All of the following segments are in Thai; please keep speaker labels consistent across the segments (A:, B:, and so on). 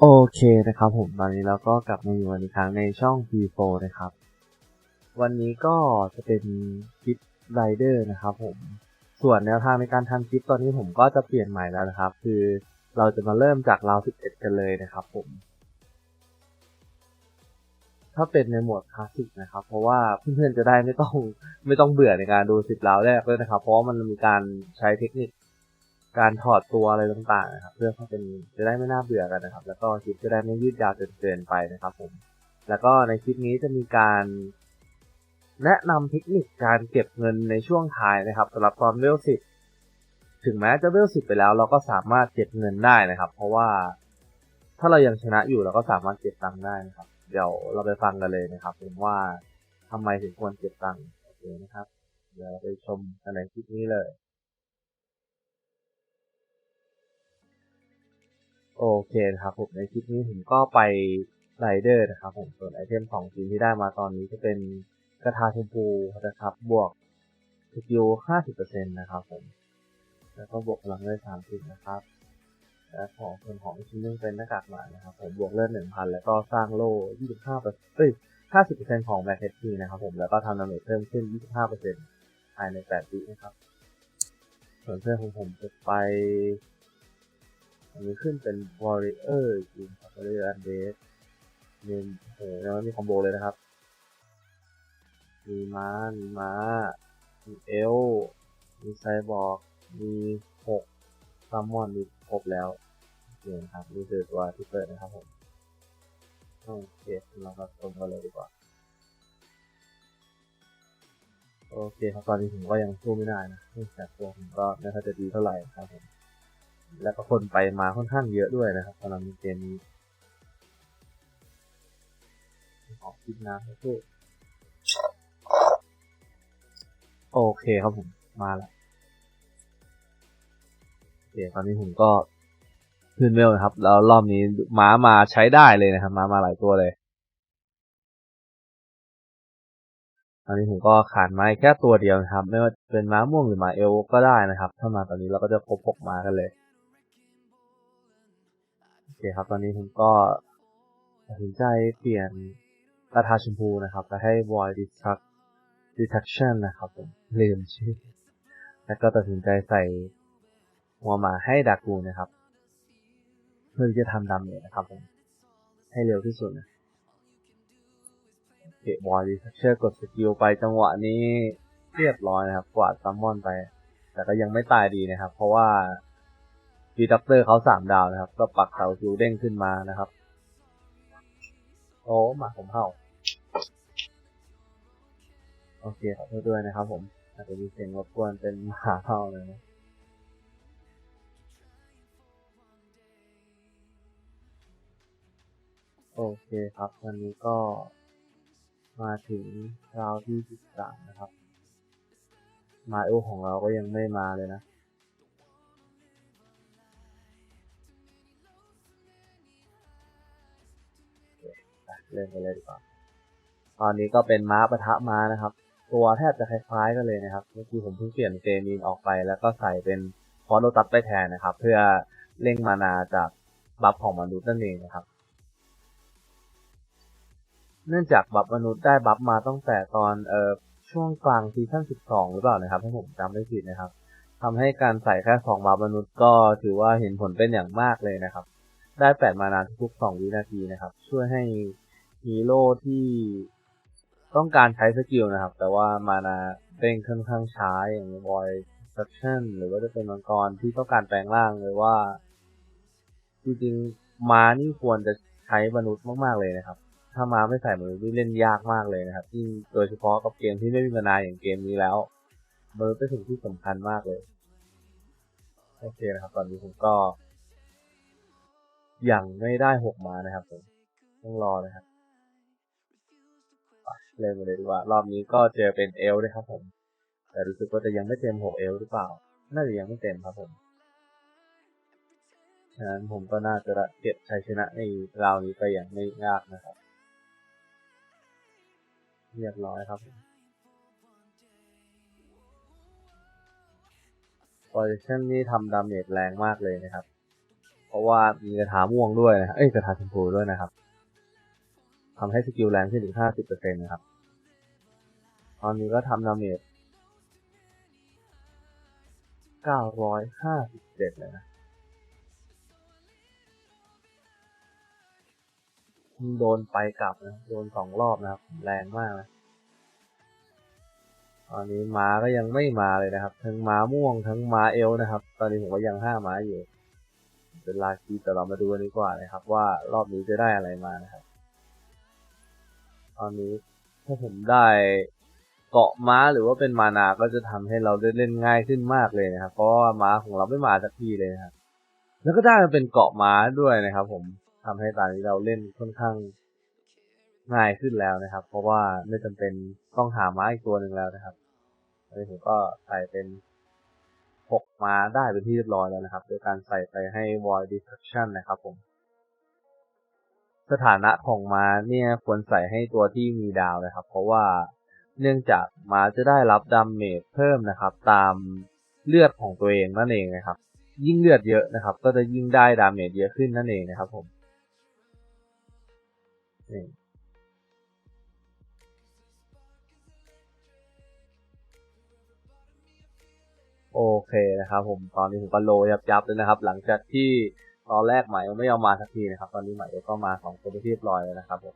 A: โอเคนะครับผมตอนนี้เราก็กลับมาอยู่กันอีกครั้งในช่อง P4 นะครับ วันนี้ก็จะเป็นคลิปไรเดอร์นะครับผมส่วนแนวทางในการทำคลิปตอนนี้ผมก็จะเปลี่ยนใหม่แล้วนะครับ คือเราจะมาเริ่มจากราว 11 กันเลยนะครับผม ถ้าเป็นในโหมดคลาสสิกนะครับ เพราะว่าเพื่อนๆจะได้ไม่ต้องไม่ต้องเบื่อในการดู 10ราวแรกด้วยนะครับ เพราะว่ามันมีการใช้เทคนิค การถอดตัวอะไรต่างๆนะครับ เพื่อให้เป็นจะได้ไม่น่าเบื่อกันนะครับ แล้วก็คลิปจะได้ไม่ยืดยาวจนเกินไปนะครับผม แล้วก็ในคลิปนี้จะมีการแนะนำเทคนิคการเก็บเงินในช่วงท้ายนะครับสำหรับตอนเวลสิบถึงแม้จะเวลสิบไปแล้ว เราก็สามารถเก็บเงินได้นะครับ เพราะว่าถ้าเรายังชนะอยู่เราก็สามารถเก็บตังค์ได้นะครับ เดี๋ยวเราไปฟังกันเลยนะครับผมว่าทำไมถึงควรเก็บตังค์โอเคนะครับ เดี๋ยวเราไปชมกันในคลิปนี้เลย โอเคนะครับผมในคลิปนี้ผมก็ไปไรเดอร์นะครับผมส่วนไอเทมสองชิ้นที่ได้มาตอนนี้จะเป็นกระทาชมพูนะครับบวกสกิล50%นต์นะครับผมแล้วก็บวกพลังได้30นะครับและของส่วนของอีกชิ้นนึงเป็นหน้ากากหมานะครับผมบวกเลือด1,000แล้วก็สร้างโล่25%เอ้ย50%ของแม็กเทสนะครับผมแล้วก็ทำดาเมจเพิ่มขึ้น25%ภายใน8วินะครับส่วนเพื่อนของผมจะไป อันนี้ขึ้นเป็น Warrior จริงครับ Warrior Undead มีโอ้โหยังไม่มีคอมโบเลยนะครับ มีม้า มีม้า มีเอล มีไซบอร์ก มีหกซัมมอนมีครบแล้วโอเนะครับนี่คือตัวที่เปิดนะครับผมโอเคเรามาชมกันเลยดีกว่า โอเคครับตอนนี้ผมก็ยังสู้ไม่ได้นะเนื่ตัวผมก็ไม่ค่อยจะดีเท่าไหร่ครับผม แล้วก็คนไปมาค่อนข้างเยอะด้วยนะครับสำหรับเกมนี้ขอคิดน้ำสักครู่โอเคครับผมมาแล้วโอเคตอนนี้ผมก็ขึ้นเวลนะครับ แล้วรอบนี้ม้ามาใช้ได้เลยนะครับ ม้ามาหลายตัวเลย ตอนนี้ผมก็ขาดไม้แค่ตัวเดียวนะครับ ไม่ว่าเป็นม้าม่วงหรือม้าเอลก็ได้นะครับ ถ้ามาตอนนี้เราก็จะครบหกม้ากันเลย คครับ ตอนนี้ผมก็ตัดสินใจเปลี่ยนกระทาชมพูนะครับไปให้ Void Destruct Destruction นะครับผมลืมชื่อ แล้วก็ตัดสินใจใส่หัวหมาให้ดากูนะครับ เพื่อที่จะทำดาเมจนะครับผมให้เร็วที่สุดนะเค Void Destruction กดสกิลไปจังหวะนี้เรียบร้อยนะครับ กวาดซัมมอนไป แต่ก็ยังไม่ตายดีนะครับ เพราะว่า พีด็อกเตอร์เขาสามดาวนะครับ ก็ปักเสาคิวเด้งขึ้นมานะครับ โอ้หมาผมเห่าโอเคขอโทษด้วยนะครับผมอาจจะมีเสียงรบกวนเป็นหมาเห่าเลยนะโอเคครับ วันนี้ก็มาถึงราวที่สิบสามนะครับ มาโอของเราก็ยังไม่มาเลยนะ เริ่มกันเลยดีกว่าตอนนี้ก็เป็นม้าปะทะม้านะครับ ตัวแทบจะคล้ายๆกันเลยนะครับ เมื่อกี้ผมเพิ่งเปลี่ยนเจมีนออกไป แล้วก็ใส่เป็นฟอนโลตัสไปแทนนะครับ เพื่อเร่งมานาจากบัฟของมนุษย์นั่นเองนะครับ เนื่องจากบัฟมนุษย์ได้บัฟมาตั้งแต่ตอนเอ่อช่วงกลางซีซั่น12 หรือเปล่านะครับถ้าผมจำไม่ผิดนะครับทำให้การใส่แค่สองบัฟมนุษย์ก็ถือว่าเห็นผลเป็นอย่างมากเลยนะครับ ได้แปดมานาทุกๆ2วินาทีนะครับ ช่วยให้ฮีโร่ที่ต้องการใช้สกิลนะครับ แต่ว่ามานาเร่งค่อนข้างช้าอย่าง Void Destruction หรือว่าจะเป็นมังกรที่ต้องการแปลงร่างเลยว่า จริงๆม้านี่ควรจะใช้มนุษย์มากๆเลยนะครับ ถ้าม้าไม่ใส่มนุษย์เล่นยากมากเลยนะครับยิ่งโดยเฉพาะกับเกมที่ไม่มีมานาอย่างเกมนี้แล้วมนุษย์เป็นสิ่งที่สำคัญมากเลยโอเคนะครับ ตอนนี้ผมก็ ยังไม่ได้หกมานะครับผมต้องรอนะครับเริ่มกันเลยดีกว่า รอบนี้ก็เจอเป็นเอลด้วยครับผม แต่รู้สึกว่าจะยังไม่เต็มหกเอลหรือเปล่า น่าจะยังไม่เต็มครับผมฉะนั้นผมก็น่าจะเก็บชัยชนะในราวนี้ไปอย่างไม่ยากนะครับ เรียบร้อยครับผมโปรเจคชั่นนี่ทำดาเมจแรงมากเลยนะครับ ราะว่ามีกระถาม่วงด้วยนะเอ้ยกระถาชมพูด้วยนะครับทำให้สกิลแรงขึ้นถึงห้าสิบเปอร์เซ็นต์นะครับ ตอนนี้ก็ทำดาเมจเก้าร้อยห้าสิบเจ็ดเลยนะโดนไปกลับนะ โดนสองรอบนะครับ แรงมากนะ ตอนนี้ม้าก็ยังไม่มาเลยนะครับ ทั้งม้าม่วงทั้งม้าเอลนะครับ ตอนนี้ผมก็ยังห้าม้าอยู่ เป็นลาคีแต่เรามาดูกันดีกว่านะครับ ว่ารอบนี้จะได้อะไรมานะครับ ตอนนี้ถ้าผมได้เกาะม้าหรือว่าเป็นมานาก็จะทำให้เราได้เล่นง่ายขึ้นมากเลยนะครับ เพราะว่าม้าของเราไม่มาสักทีเลยนะครับ แล้วก็ได้มาเป็นเกาะม้าด้วยนะครับ ผมทำให้ตอนนี้เราเล่นค่อนข้างง่ายขึ้นแล้วนะครับ เพราะว่าไม่จำเป็นต้องหาม้าอีกตัวหนึ่งแล้วนะครับตอนนี้ผมก็ใส่เป็น หกมาได้เป็นที่เรียบร้อยแล้วนะครับ โดยการใส่ไปให้ void destruction นะครับผม สถานะของม้าเนี่ยควรใส่ให้ตัวที่มีดาวนะครับ เพราะว่าเนื่องจากม้าจะได้รับดาเมจเพิ่มนะครับ ตามเลือดของตัวเองนั่นเองนะครับ ยิ่งเลือดเยอะนะครับ ก็จะยิ่งได้ดาเมจเยอะขึ้นนั่นเองนะครับผมนี่ โอเคนะครับ ผมตอนนี้ผมก็โลยับยับเลยนะครับ หลังจากที่ตอนแรกใหม่ไม่ยอมมาสักทีนะครับ ตอนนี้ใหม่ก็มาสองคนที่เรียบร้อยแล้วนะครับผม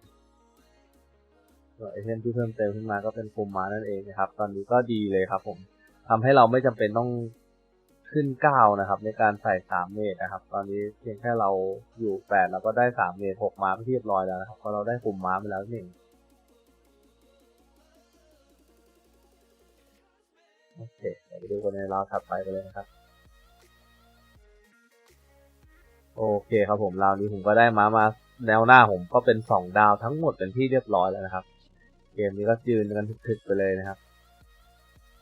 A: ไอเทมที่เพิ่มเติมขึ้นมาก็เป็นภูมิม้านั่นเองนะครับ ตอนนี้ก็ดีเลยครับ ผมทำให้เราไม่จำเป็นต้องขึ้นเก้านะครับ ในการใส่สามเมตรนะครับ ตอนนี้เพียงแค่เราอยู่แปดเราก็ได้สามเมตรหกม้าเรียบร้อยแล้วนะครับเพราะเราได้ภูมิม้าไปแล้วหนี่ง โอเคเดี๋ยวไปดูกันในราวถัดไปกันเลยนะครับ โอเคครับผมราวนี้ผมก็ได้ม้ามาแนวหน้าผมก็เป็นสองดาวทั้งหมดเป็นที่เรียบร้อยแล้วนะครับ เกมนี้ก็ยืนกันถึกๆไปเลยนะครับ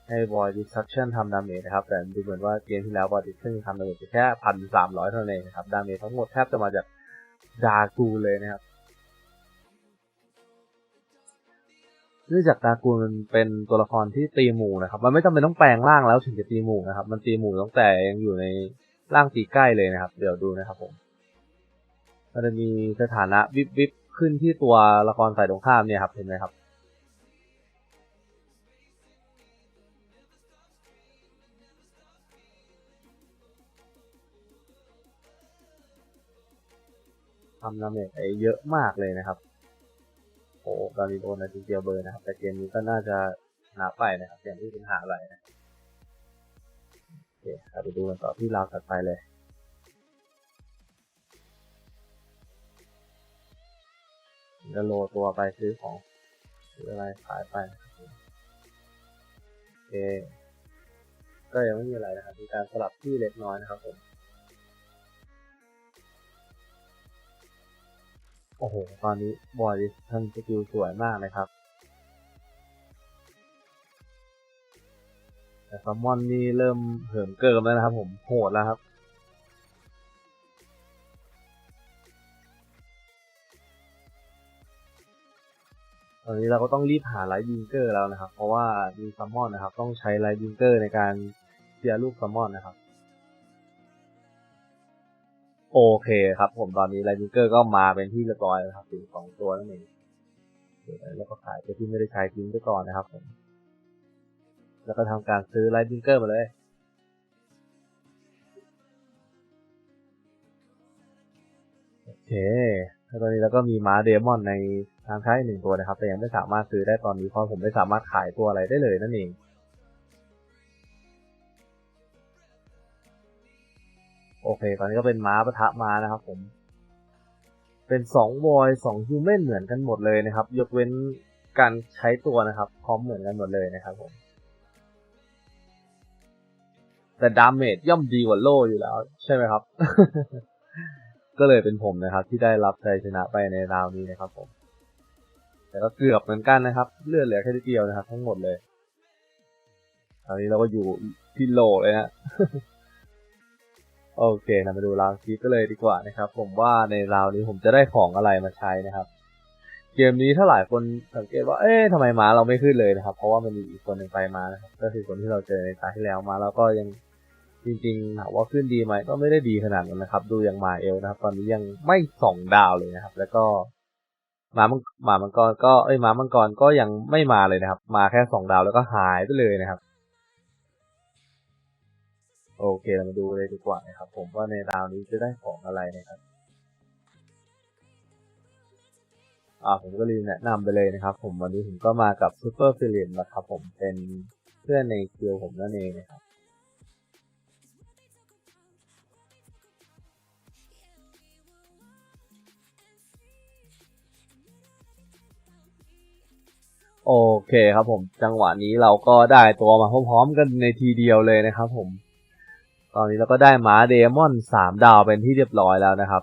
A: ให้ Void Destruction ทำดาเมจนะครับ แต่ดูเหมือนว่าเกมที่แล้ว Void Destruction ทำดาเมจแค่พันสามร้อยเท่านั้นเองนะครับ ดาเมจทั้งหมดแทบจะมาจากดากูเลยนะครับ เนื่องจากดากูมันเป็นตัวละครที่ตีหมู่นะครับ มันไม่จำเป็นต้องแปลงร่างแล้วถึงจะตีหมู่นะครับ มันตีหมู่ตั้งแต่ยังอยู่ในร่างตีใกล้เลยนะครับ เดี๋ยวดูนะครับผมมันจะมีสถานะวิบวิบขึ้นที่ตัวละครฝ่ายตรงข้ามเนี่ยครับเห็นไหมครับทำดาเมจไปเยอะมากเลยนะครับ โอ้ตอนนี้โดนนาทีเดียวเบอร์นะครับ แต่เกมนี้ก็น่าจะชนะไปนะครับเกมที่เป็นหาอะไรนะโอเคเราไปดูกันต่อที่ราวถัดไปเลยจะโลตัวไปซื้อของซื้ออะไรขายไปโอเคก็ยังไม่มีอะไรนะครับมีการสลับที่เล็กน้อยนะครับผม โอ้โห ตอนนี้บอยท่านสกิลสวยมากนะครับ แต่ซัมมอนนี่เริ่มเหิมเกิมแล้วนะครับผม โหดแล้วครับตอนนี้เราก็ต้องรีบหาไลท์ยิงเกอร์แล้วนะครับ เพราะว่ามีซัมมอนนะครับ ต้องใช้ไลท์ยิงเกอร์ในการเคลียร์ลูกซัมมอนนะครับ โอเคครับผมตอนนี้ไลท์ยิงเกอร์ก็มาเป็นที่เรียบร้อยแล้วครับถึงสองตัวนั่นเองเแล้วก็ขายตัวที่ไม่ได้ใช้ทิ้งไปก่อนนะครับผมแล้วก็ทำการซื้อไลท์ยิงเกอร์มาเลยโอเคแล้วตอนนี้เราก็มีม้าเดมอนในทางใช้หนึ่งตัวนะครับ แต่ยังไม่สามารถซื้อได้ตอนนี้เพราะผมไม่สามารถขายตัวอะไรได้เลยนั่นเอง โอเค ตอนนี้ก็เป็นม้าปะทะม้านะครับผม เป็นสองวอยสองฮิวแมนเหมือนกันหมดเลยนะครับ ยกเว้นการใช้ตัวนะครับพร้อมเหมือนกันหมดเลยนะครับผม แต่ดาเมจย่อมดีกว่าโล่อยู่แล้ว ใช่ไหมครับ ก็เลยเป็นผมนะครับ ที่ได้รับชัยชนะไปในราวนี้นะครับผม แต่ก็เกือบเหมือนกันนะครับ เลือดเหลือแค่นิดเดียวนะครับ ทั้งหมดเลยตอนนี้เราก็อยู่ที่โลเลยฮะ โอเคเรามาดูราวคีก็เลยดีกว่านะครับ ผมว่าในราวนี้ผมจะได้ของอะไรมาใช้นะครับ เกมนี้ถ้าหลายคนสังเกตว่า เอ๊ะทำไมม้าเราไม่ขึ้นเลยนะครับ เพราะว่ามันมีอีกคนหนึ่งไปมานะครับ ก็คือคนที่เราเจอในตาที่แล้วมา แล้วก็ยังจริงๆถามว่าขึ้นดีไหมก็ไม่ได้ดีขนาดนั้นนะครับ ดูอย่างมาเอลนะครับ ตอนนี้ยังไม่สองดาวเลยนะครับ แล้วก็มามังมามังกรก็เอ้ยมามังกรก็ยังไม่มาเลยนะครับ มาแค่สองดาวแล้วก็หายไปเลยนะครับ โอเคเรามาดูเลยดีกว่านะครับ ผมว่าในดาวนี้จะได้ของอะไรนะครับอ่าผมก็ลืมแนะนำไปเลยนะครับ ผมวันนี้ผมก็มากับซูเปอร์ฟิลินนะครับ ผมเป็นเพื่อนในคิวผมนั่นเองนะครับโอเคครับผมจังหวะนี้เราก็ได้ตัวมาพร้อมๆกันในทีเดียวเลยนะครับผม ตอนนี้เราก็ได้หมาเดมอนสามดาวเป็นที่เรียบร้อยแล้วนะครับ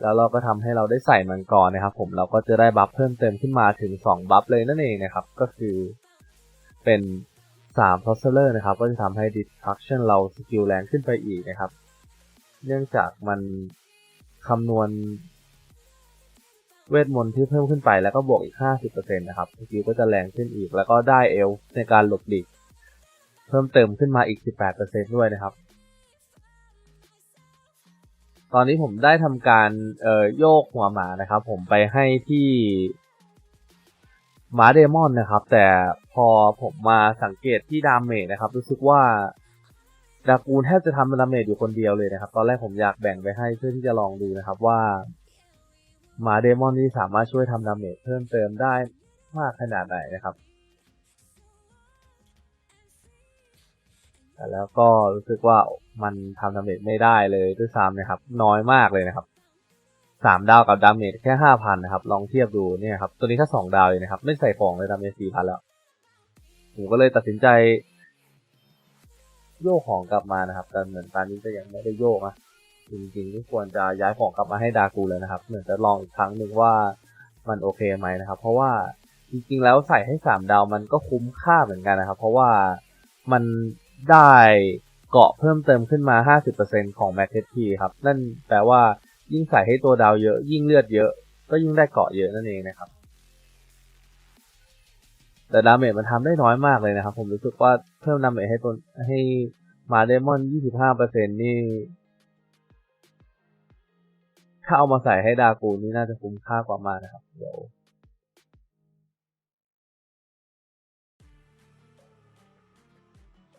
A: แล้วเราก็ทำให้เราได้ใส่มังกรนะครับ ผมเราก็จะได้บัฟเพิ่มเติมขึ้นมาถึง2บัฟเลยนั่นเองนะครับ ก็คือเป็น3 t o s s e r นะครับ ก็จะทำให้ destruction เราสกิลแรงขึ้นไปอีกนะครับ เนื่องจากมันคำนวณเวทมนต์ที่เพิ่มขึ้นไปแล้วก็บวกอีก 50%นะครับสกิลก็จะแรงขึ้นอีก แล้วก็ได้เอลในการหลบหลีก เพิ่มเติมขึ้นมาอีก 18%ด้วยนะครับ ตอนนี้ผมได้ทำการโยกหัวหมานะครับ ผมไปให้ที่หมาเดมอนนะครับ แต่พอผมมาสังเกตที่ดามเมจนะครับ รู้สึกว่าดากูนแทบจะทำดามเมจอยู่คนเดียวเลยนะครับ ตอนแรกผมอยากแบ่งไปให้เพื่อที่จะลองดูนะครับว่าหมาเดมอนนี่สามารถช่วยทำดาเมจเพิ่มเติมได้มากขนาดไหนนะครับ แต่แล้วก็รู้สึกว่ามันทำดาเมจไม่ได้เลยด้วยซ้ำนะครับ น้อยมากเลยนะครับสามดาวกับดาเมจแค่ห้าพันนะครับ ลองเทียบดูเนี่ยครับ ตัวนี้แค่สองดาวเลยนะครับ ไม่ใส่ของเลยดาเมจสี่พันแล้ว ผมก็เลยตัดสินใจ โยกของกลับมานะครับ แต่เหมือนตอนนี้ก็ยังไม่ได้โยกนะจริงๆที่ควรจะย้ายของกลับมาให้ดากูเลยนะครับ เหมือนจะลองอีกครั้งหนึ่งว่ามันโอเคไหมนะครับ เพราะว่าจริงๆแล้วใส่ให้สามดาวมันก็คุ้มค่าเหมือนกันนะครับ เพราะว่ามัน ได้เกาะเพิ่มเติมขึ้นมา 50%ของ Max HP ครับ นั่นแปลว่ายิ่งใส่ให้ตัวดาวเยอะ ยิ่งเลือดเยอะ ก็ยิ่งได้เกาะเยอะนั่นเองนะครับ แต่ดาเมจมันทำได้น้อยมากเลยนะครับ ผมรู้สึกว่าเพิ่มดาเมจให้ตัวให้มาเดมอน 25%นี่ ถ้าเอามาใส่ให้ดากูนี่น่าจะคุ้มค่ากว่ามากนะครับ เดี๋ยว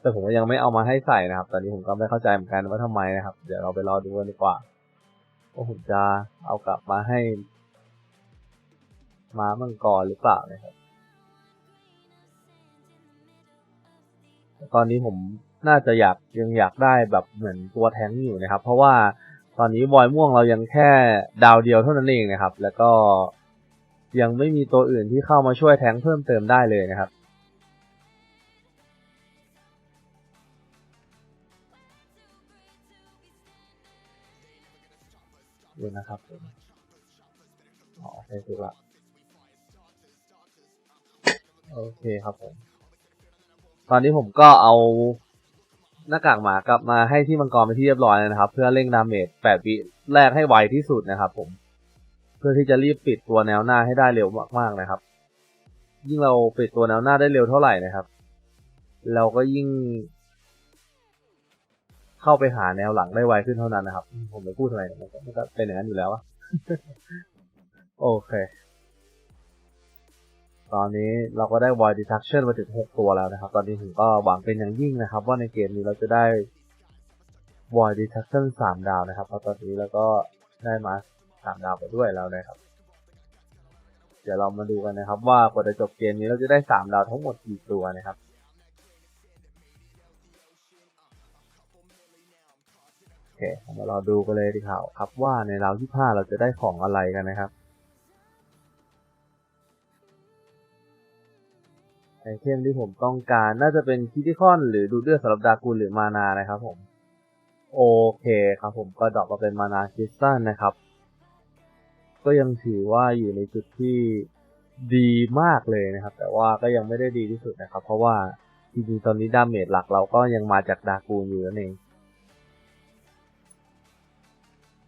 A: แต่ผมก็ยังไม่เอามาให้ใส่นะครับ ตอนนี้ผมก็ไม่เข้าใจเหมือนกันว่าทำไมนะครับ เดี๋ยวเราไปรอดูกันดีกว่าว่าผมจะเอากลับมาให้ ม้ามังกรหรือเปล่านะครับแต่ตอนนี้ผมน่าจะอยากยังอยากได้แบบเหมือนตัวแทงอยู่นะครับ เพราะว่าตอนนี้บอยม่วงเรายังแค่ดาวเดียวเท่านั้นเองนะครับ แล้วก็ยังไม่มีตัวอื่นที่เข้ามาช่วยแทงเพิ่มเติมได้เลยนะครับ ดูนะครับผมอ๋อโอเคถูกละโอเคครับผม ตอนนี้ผมก็เอาหน้ากากหมากลับมาให้ที่มังกรไปนที่เรียบร้อยนะครับ เพื่อเร่งดาเมจ8วิแรกให้ไวที่สุดนะครับ ผม เพื่อที่จะรีบปิดตัวแนวหน้าให้ได้เร็วมากๆนะครับ ยิ่งเราปิดตัวแนวหน้าได้เร็วเท่าไหร่นะครับ เราก็ยิ่ง เข้าไปหาแนวหลังได้ไวขึ้นเท่านั้นนะครับ ผมไม่พูดทำไมเนี่ยมันก็มันก็เป็นอย่างนั้นอยู่แล้วอะโอเค ตอนนี้เราก็ได้ void destruction มาถึง 6 ตัวแล้วนะครับ ตอนนี้ผมก็หวังเป็นอย่างยิ่งนะครับ ว่าในเกมนี้เราจะได้ void destruction 3 ดาวนะครับเพราะตอนนี้เราก็ได้มา 3 ดาวไปด้วยแล้วนะครับ เดี๋ยวเรามาดูกันนะครับ ว่ากว่าจะจบเกมนี้เราจะได้ 3 ดาวทั้งหมดกี่ตัวนะครับ อเคมารอดูกันเลยดีข่าครับว่าในราวที่ห้าเราจะได้ของอะไรกันนะครับไอเทมที่ผมต้องการน่าจะเป็นคิติคอนหรือดูเดือดสำหรับดากูลหรือมานานะครับผม โอเคครับผมก็ดรอปมาเป็นมานาคิสตัลนะครับ ก็ยังถือว่าอยู่ในจุดที่ดีมากเลยนะครับ แต่ว่าก็ยังไม่ได้ดีที่สุดนะครับ เพราะว่าจริงๆตอนนี้ดาเมจหลักเราก็ยังมาจากดากูลอยู่นั่นเอง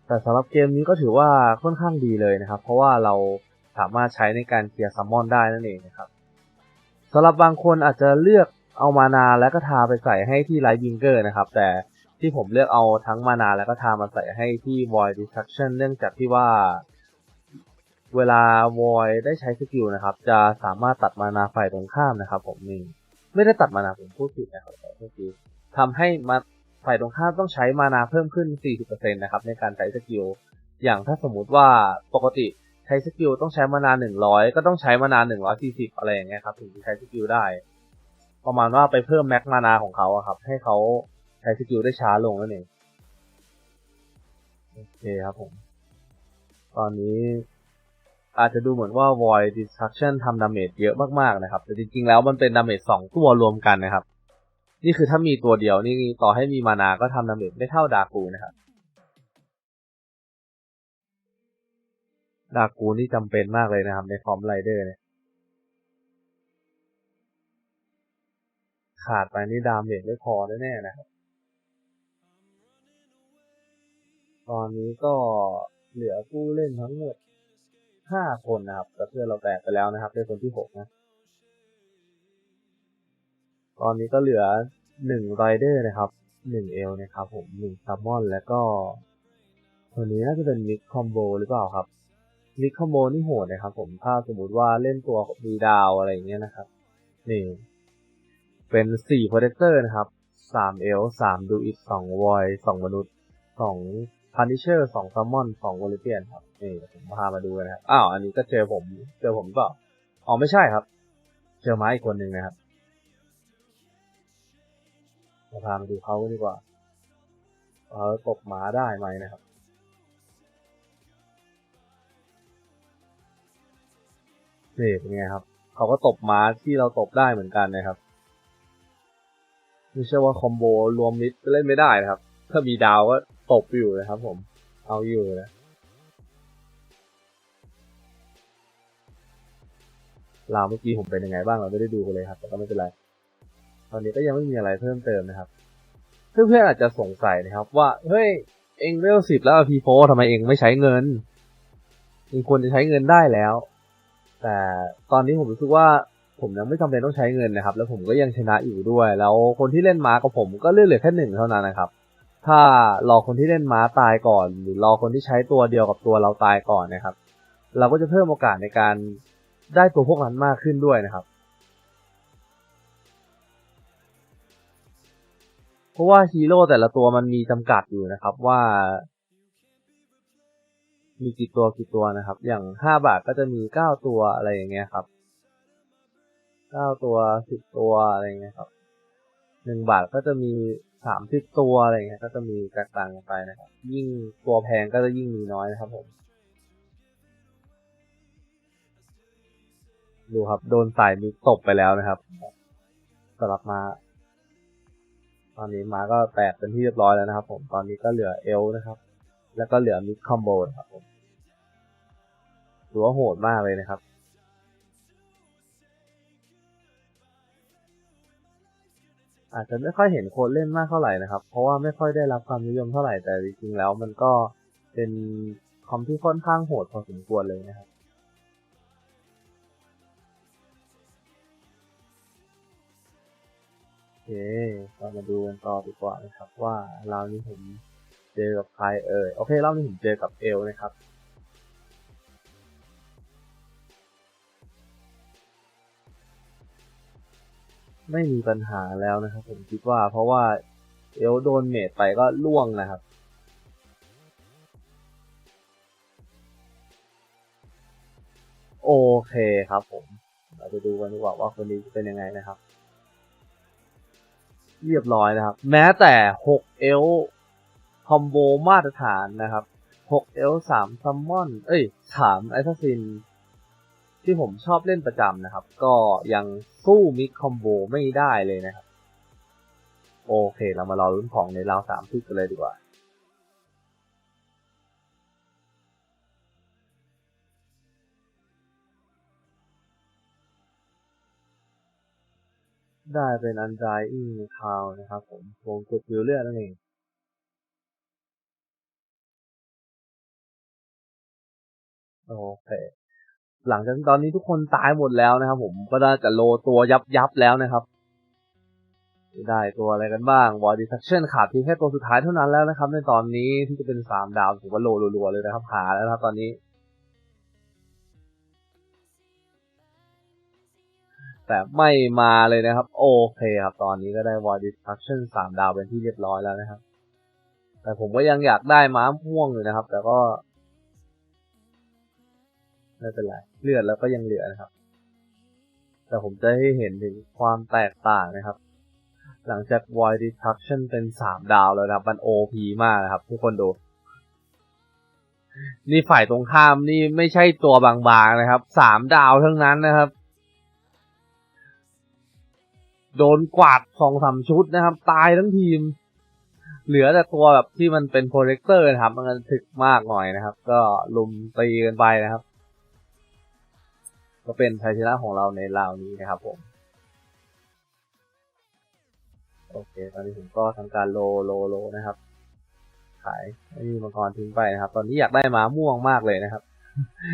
A: แต่สำหรับเกมนี้ก็ถือว่าค่อนข้างดีเลยนะครับ เพราะว่าเราสามารถใช้ในการเคลียร์ซัมมอนได้นั่นเองนะครับสำหรับบางคนอาจจะเลือกเอามานาแล้วก็ทาไปใส่ให้ที่ไลท์บิงเกอร์นะครับ แต่ที่ผมเลือกเอาทั้งมานาแล้วก็ทามาใส่ให้ที่ void destruction เนื่องจากที่ว่า เวลา void ได้ใช้สกิลนะครับ จะสามารถตัดมานาฝ่ายตรงข้ามนะครับ ผมนี่ไม่ได้ตัดมานาผมพูดผิดนะครับเมื่อกี้ทำให้มา ฝ่ายตรงข้ามต้องใช้มานาเพิ่มขึ้น 40%นะครับในการใช้สกิล อย่างถ้าสมมุติว่าปกติใช้สกิลต้องใช้มานา 100 ก็ต้องใช้มานา 140 อะไรอย่างเงี้ยครับถึงจะใช้สกิลได้ ประมาณว่าไปเพิ่มแม็กมานาของเขาครับ ให้เขาใช้สกิลได้ช้าลงนั่นเองโอเคครับผม ตอนนี้อาจจะดูเหมือนว่า void destruction ทำดาเมจเยอะมากๆนะครับ แต่จริงๆแล้วมันเป็นดาเมจสองตัวรวมกันนะครับ นี่คือถ้ามีตัวเดียวนี่ต่อให้มีมานาก็ทำดาเมจไม่เท่าดากูนะครับ ดากูนี่จำเป็นมากเลยนะครับ ในฟอร์มไรเดอร์เนี่ยขาดไปนี่ดาเมจไม่พอแน่ๆนะครับ ตอนนี้ก็เหลือผู้เล่นทั้งหมดห้าคนนะครับแต่เพื่อนเราแตกไปแล้วนะครับในคนที่หกนะ ตอนนี้ก็เหลือหนึ่งไรเดอร์นะครับหนึ่งเอลนะครับผมหนึ่งซัมมอนแล้วก็ตัวนี้น่าจะเป็นมิกคอมโบหรือเปล่าครับมิกคอมโบนี่โหดนะครับผมถ้าสมมติว่าเล่นตัวมีดาวอะไรอย่างเงี้ยนะครับ นี่ เป็นสี่โปรเทคเตอร์นะครับสามเอลสามดูอิทสองวอยสองมนุษย์สองพันนิเชอร์สองซัมมอนสองวอลเลเปียนครับนี่ผมพามาดูนะครับอ้าวอันนี้ก็เจอผมเจอผมเปล่าอ๋อไม่ใช่ครับ เจอไม้อีกคนหนึ่งนะครับ มาพามาดูเขาดีกว่าเขาตกหมาได้ไหมนะครับ นี่เป็นไงครับ เขาก็ตบหมาที่เราตบได้เหมือนกันนะครับ ไม่ใช่ว่าคอมโบรวมมิดเล่นไม่ได้นะครับ ถ้ามีดาวก็ตบอยู่นะครับผม เอาอยู่นะลาวเมื่อกี้ผมเป็นยังไงบ้างเราไม่ได้ดูเลยครับ แต่ก็ไม่เป็นไร ตอนนี้ก็ยังไม่มีอะไรเพิ่มเติมนะครับ เพื่อนๆอาจจะสงสัยนะครับ ว่า เฮ้ย เองเวลสิบแล้วพีโฟทำไมเองไม่ใช้เงินเองควรจะใช้เงินได้แล้ว แต่ตอนนี้ผมรู้สึกว่าผมยังไม่จำเป็นต้องใช้เงินนะครับ แล้วผมก็ยังชนะอยู่ด้วย แล้วคนที่เล่นม้ากับผมก็เลือเหลือแค่หนึ่งเท่านั้นนะครับ ถ้ารอคนที่เล่นม้าตายก่อน หรือรอคนที่ใช้ตัวเดียวกับตัวเราตายก่อนนะครับ เราก็จะเพิ่มโอกาสในการได้ตัวพวกนั้นมากขึ้นด้วยนะครับ เพราะว่าฮีโร่แต่ละตัวมันมีจำกัดอยู่นะครับว่า มีกี่ตัวกี่ตัวนะครับ อย่างห้าบาทก็จะมีเก้าตัวอะไรอย่างเงี้ยครับเก้าตัวสิบตัวอะไรเงี้ยครับหนึ่งบาทก็จะมีสามสิบตัวอะไรเงี้ย ก็จะมีแตกต่างกันไปนะครับ ยิ่งตัวแพงก็จะยิ่งมีน้อยนะครับผมดูครับ โดนสายมิกตบไปแล้วนะครับสำหรับมา ตอนนี้มาก็แตกเป็นที่เรียบร้อยแล้วนะครับ ผมตอนนี้ก็เหลือเอลนะครับ แล้วก็เหลือมิกคอมโบนะครับผมถือว่าโหดมากเลยนะครับอาจจะไม่ค่อยเห็นคนเล่นมากเท่าไหร่นะครับ เพราะว่าไม่ค่อยได้รับความนิยมเท่าไหร่แต่จริงๆแล้วมันก็เป็นคอมที่ค่อนข้างโหดพอสมควรเลยนะครับ เคเรามาดูกันต่อดีกว่านะครับว่าเรานี้ผมเจอกับใครเอ่ยโอเครอบนี้ผมเจอกับเอลนะครับไม่มีปัญหาแล้วนะครับ ผมคิดว่าเพราะว่าเอลโดนเมดไปก็ล่วงนะครับ โอเคครับผม เราจะดูกันดีกว่าว่าคนนี้เป็นยังไงนะครับ เรียบร้อยนะครับ แม้แต่6เอลคอมโบมาตรฐานนะครับ6เอล3ซัมมอน เอ้ย3ไอซัซิน ที่ผมชอบเล่นประจำนะครับ ก็ยังสู้มิกคอมโบไม่ได้เลยนะครับ โอเค เรามารอรุ่นของในราวสามทุกกันเลยดีกว่า ได้เป็นอันดรายอิงคาวนะครับผมวงจุดวิวเลือดนั่นเองโอเค หลังจากตอนนี้ทุกคนตายหมดแล้วนะครับผมก็ได้จะโลตัวยับยับแล้วนะครับ ได้ตัวอะไรกันบ้าง Void Destruction ขาดเพียงแค่ตัวสุดท้ายเท่านั้นแล้วนะครับ ในตอนนี้ที่จะเป็นสามดาวถือว่าโลรัวๆเลยนะครับหาแล้วนะครับตอนนี้ แต่ไม่มาเลยนะครับ โอเคครับ ตอนนี้ก็ได้ Void Destruction สามดาวเป็นที่เรียบร้อยแล้วนะครับ แต่ผมก็ยังอยากได้ม้าม่วงอยู่นะครับ แต่ก็ไม่เป็นไรเลือดแล้วก็ยังเหลือนะครับ แต่ผมจะให้เห็นถึงความแตกต่างนะครับ หลังจาก Void Destruction เป็นสามดาวแล้วนะครับ มัน OP มากนะครับ ทุกคนดูนี่ฝ่ายตรงข้ามนี่ไม่ใช่ตัวบางๆนะครับ สามดาวทั้งนั้นนะครับ โดนกวาดสองสามชุดนะครับ ตายทั้งทีม เหลือแต่ตัวแบบที่มันเป็นโปรเจคเตอร์นะครับ มันถึกมากหน่อยนะครับ ก็ลุมตีกันไปนะครับ ก็เป็นชัยชนะของเราในราวนี้นะครับผม โอเค ตอนนี้ผมก็ทำการโลโลโลนะครับ ขายไอ้นี่มังกรทิ้งไปนะครับ ตอนนี้อยากได้ม้าม่วงมากเลยนะครับ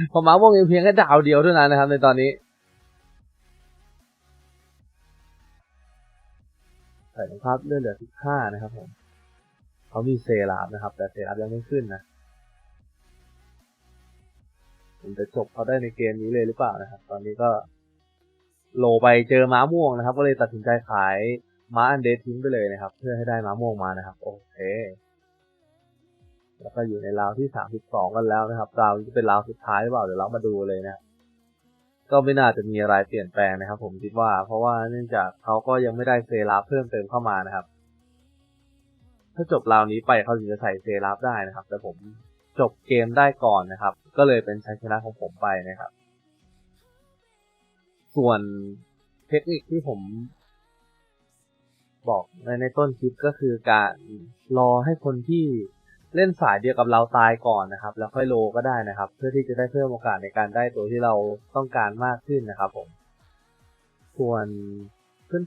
A: เพราะม้าม่วงยังเพียงแค่ดาวเดียวเท่านั้นนะครับ ในตอนนี้ ใส่ภาพเลือดเหลือสิบห้านะครับผมเขามีเซราฟนะครับ แต่เซราฟยังไม่ขึ้นนะผมจะจบเขาได้ในเกมนี้เลยหรือเปล่านะครับ ตอนนี้ก็โลไปเจอม้าม่วงนะครับ ก็เลยตัดสินใจขายม้าอันเดททิ้งไปเลยนะครับ เพื่อให้ได้ม้าม่วงมานะครับ โอเค แล้วก็อยู่ในราวที่สามสิบสองกันแล้วนะครับราวนี้จะเป็นราวสุดท้ายหรือเปล่าเดี๋ยวเรามาดูเลยนะ ก็ไม่น่าจะมีอะไรเปลี่ยนแปลงนะครับ ผมคิดว่า เพราะว่าเนื่องจากเขาก็ยังไม่ได้เซราฟเพิ่มเติมเข้ามานะครับ ถ้าจบราวนี้ไปเขาถึงจะใส่เซราฟได้นะครับ แต่ผมจบเกมได้ก่อนนะครับ ก็เลยเป็นชัยชนะของผมไปนะครับ ส่วนเทคนิคที่ผมบอกในในต้นคลิปก็คือการรอให้คนที่ เล่นสายเดียวกับเราตายก่อนนะครับ แล้วค่อยโลก็ได้นะครับ เพื่อที่จะได้เพิ่มโอกาสในการได้ตัวที่เราต้องการมากขึ้นนะครับผม ส่วน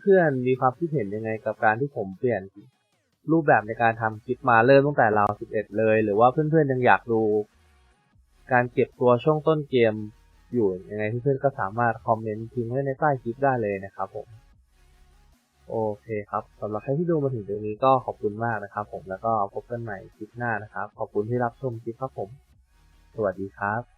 A: เพื่อนๆมีความคิดเห็นยังไงกับการที่ผมเปลี่ยนรูปแบบในการทำคลิปมาเริ่มตั้งแต่ราว11 เลย หรือว่าเพื่อนๆยังอยากดู การเก็บตัวช่วงต้นเกมอยู่ยังไงเพื่อนๆก็สามารถคอมเมนต์ทิ้งไว้ในใต้คลิปได้เลยนะครับผม โอเคครับสำหรับใครที่ดูมาถึงตรงนี้ก็ขอบคุณมากนะครับ ผมแล้วก็พบกันใหม่คลิปหน้านะครับ ขอบคุณที่รับชมคลิปครับผม สวัสดีครับ